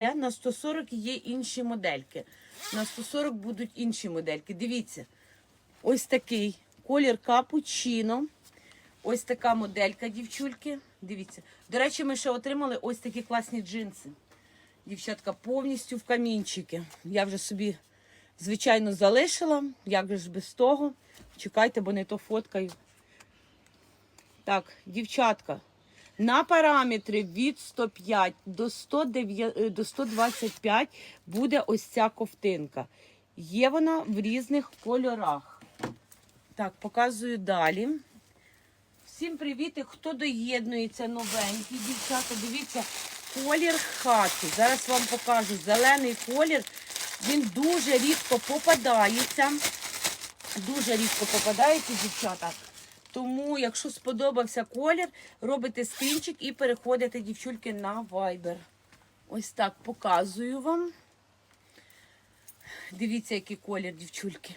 На 140 є інші модельки. На 140 будуть інші модельки. Дивіться, ось такий колір капучино. Ось така моделька, дівчульки. Дивіться. До речі, ми ще отримали ось такі класні джинси. Дівчатка повністю в камінчики. Я вже собі, звичайно, залишила. Як же без того? Чекайте, бо не то фоткаю. Так, дівчатка. На параметри від 105 до 109, е, до 125 буде ось ця ковтинка. Є вона в різних кольорах. Так, показую далі. Всім привіт, хто доєднується новенький, дівчата. Дивіться, колір хати. Зараз вам покажу. Зелений колір. Він дуже рідко попадається. Дуже рідко попадається, дівчата. Тому, якщо сподобався колір, робите скрінчик і переходите, дівчульки, на вайбер. Ось так показую вам. Дивіться, який колір, дівчульки.